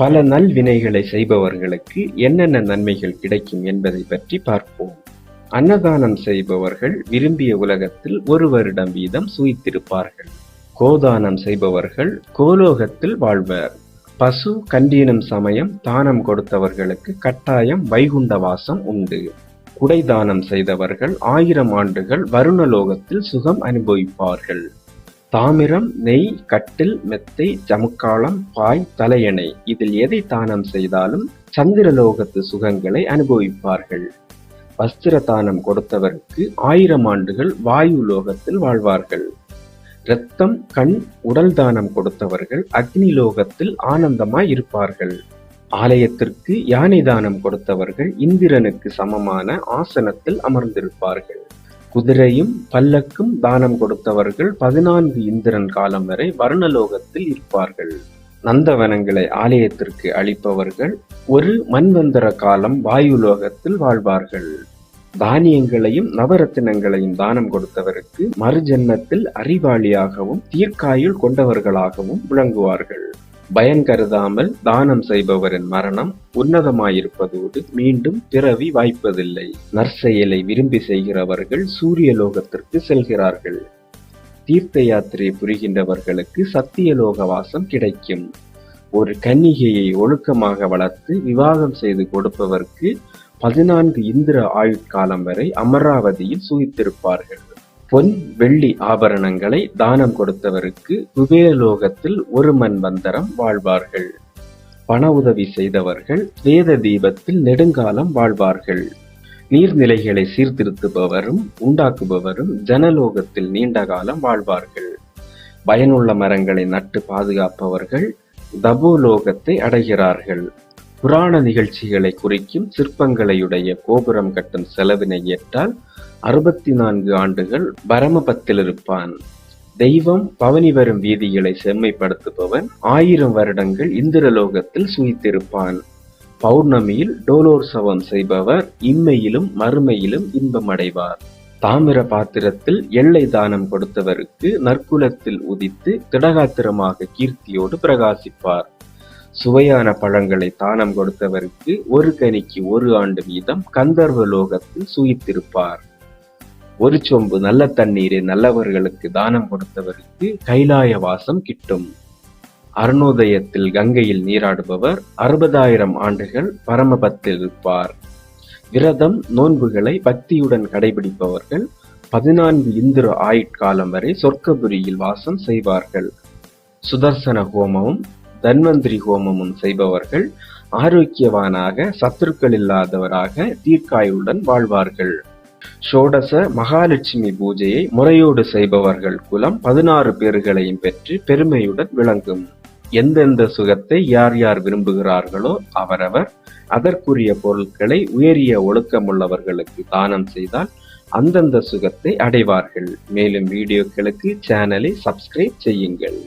பல நல்வினைகளை செய்பவர்களுக்கு என்னென்ன நன்மைகள் கிடைக்கும் என்பதை பற்றி பார்ப்போம். அன்னதானம் செய்பவர்கள் விரும்பிய உலகத்தில் ஒரு வருடம் வீதம் சுயித்திருப்பார்கள் கோதானம் செய்பவர்கள் கோலோகத்தில் வாழ்வர். பசு கண்டீனம் சமயம் தானம் கொடுத்தவர்களுக்கு கட்டாயம் வைகுண்ட வாசம் உண்டு. குடைதானம் செய்தவர்கள் ஆயிரம் ஆண்டுகள் வருணலோகத்தில் சுகம் அனுபவிப்பார்கள். தாமிரம் நெய் கட்டில் மெத்தை ஜமுக்காளம் பாய் தலையணை. இதில் எதை தானம் செய்தாலும் சந்திரலோகத்து சுகங்களை அனுபவிப்பார்கள். வஸ்திர தானம் கொடுத்தவருக்கு ஆயிரம் ஆண்டுகள் வாயு லோகத்தில் வாழ்வார்கள். இரத்தம் கண் உடல் தானம் கொடுத்தவர்கள் அக்னி லோகத்தில் ஆனந்தமாய் இருப்பார்கள். ஆலயத்திற்கு யானை தானம் கொடுத்தவர்கள் இந்திரனுக்கு சமமான ஆசனத்தில் அமர்ந்திருப்பார்கள். குதிரையும் பல்லக்கும் தானம் கொடுத்தவர்கள் பதினான்கு இந்திரன் காலம் வரை வர்ணலோகத்தில் இருப்பார்கள். நந்தவனங்களை ஆலயத்திற்கு அளிப்பவர்கள் ஒரு மண்வந்தர காலம் வாயுலோகத்தில் வாழ்வார்கள். தானியங்களையும் நவரத்தினங்களையும் தானம் கொடுத்தவருக்கு மறுஜென்மத்தில் அறிவாளியாகவும் தீர்க்காயுள் கொண்டவர்களாகவும் விளங்குவார்கள். பயன் கருதாமல் தானம் செய்பவரின் மரணம் உன்னதமாயிருப்பதோடு மீண்டும் பிறவி வாய்ப்பதில்லை. நற்செயலை விரும்பி செய்கிறவர்கள் சூரியலோகத்திற்கு செல்கிறார்கள். தீர்த்த யாத்திரை புரிகின்றவர்களுக்கு சத்தியலோக வாசம் கிடைக்கும். ஒரு கன்னிகையை ஒழுக்கமாக வளர்த்து விவாகம் செய்து கொடுப்பவர்க்கு பதினான்கு இந்திர ஆயுட்காலம் வரை அமராவதியில் சுயித்திருப்பார்கள் பொன் வெள்ளி ஆபரணங்களை தானம் கொடுத்தவருக்கு குபேரலோகத்தில் ஒரு மண்வந்தரம் வாழ்வார்கள். பண உதவி செய்தவர்கள் வேத தீபத்தில் நெடுங்காலம் வாழ்வார்கள். நீர்நிலைகளை சீர்திருத்துபவரும் உண்டாக்குபவரும் ஜனலோகத்தில் நீண்ட காலம் வாழ்வார்கள். பயனுள்ள மரங்களை நட்டு பாதுகாப்பவர்கள் தபோலோகத்தை அடைகிறார்கள். புராண நிகழ்ச்சிகளை குறிக்கும் சிற்பங்களையுடைய கோபுரம் கட்டும் செலவினை ஏற்றால் அறுபத்தி நான்கு ஆண்டுகள் பரமபத்தில் இருப்பான். தெய்வம் பவனி வரும் வீதிகளை செம்மைப்படுத்துபவன். ஆயிரம் வருடங்கள் இந்திரலோகத்தில் சுயித்திருப்பான். பௌர்ணமியில் டோலோற்சவம் செய்பவர். இம்மையிலும் மறுமையிலும் இன்பம் அடைவார் தாமிர பாத்திரத்தில் எல்லை தானம் கொடுத்தவருக்கு நற்குலத்தில் உதித்து திடகாத்திரமாக கீர்த்தியோடு பிரகாசிப்பார். சுவையான பழங்களை தானம் கொடுத்தவருக்கு ஒரு கனிக்கு ஒரு ஆண்டு வீதம் கந்தர்வ லோகத்தில் சுயித்திருப்பார். ஒரு சொம்பு நல்ல தண்ணீரை நல்லவர்களுக்கு தானம் கொடுத்தவருக்கு கைலாய வாசம் கிட்டும். அருணோதயத்தில் கங்கையில் நீராடுபவர் அறுபதாயிரம் ஆண்டுகள் பரமபத்தில் இருப்பார். விரதம் நோன்புகளை பக்தியுடன் கடைபிடிப்பவர்கள் பதினான்கு இந்திர ஆயுட்காலம் வரை சொர்க்கபுரியில் வாசம் செய்வார்கள். சுதர்சன ஹோமமும் தன்வந்திரி ஹோமமும் செய்பவர்கள் ஆரோக்கியவானாக சத்துருக்கள் இல்லாதவராக தீர்க்காயுடன் வாழ்வார்கள். ஷோடச மகாலட்சுமி பூஜையை முறையோடு செய்பவர்கள் குலம் பதினாறு பேர்களையும் பெற்று பெருமையுடன் விளங்கும். எந்தெந்த சுகத்தை யார் யார் விரும்புகிறார்களோ அவரவர் அதற்குரிய பொருட்களை உயரிய ஒழுக்கமுள்ளவர்களுக்கு தானம் செய்தால் அந்தந்த சுகத்தை அடைவார்கள். மேலும் வீடியோக்களுக்கு சேனலை சப்ஸ்கிரைப் செய்யுங்கள்.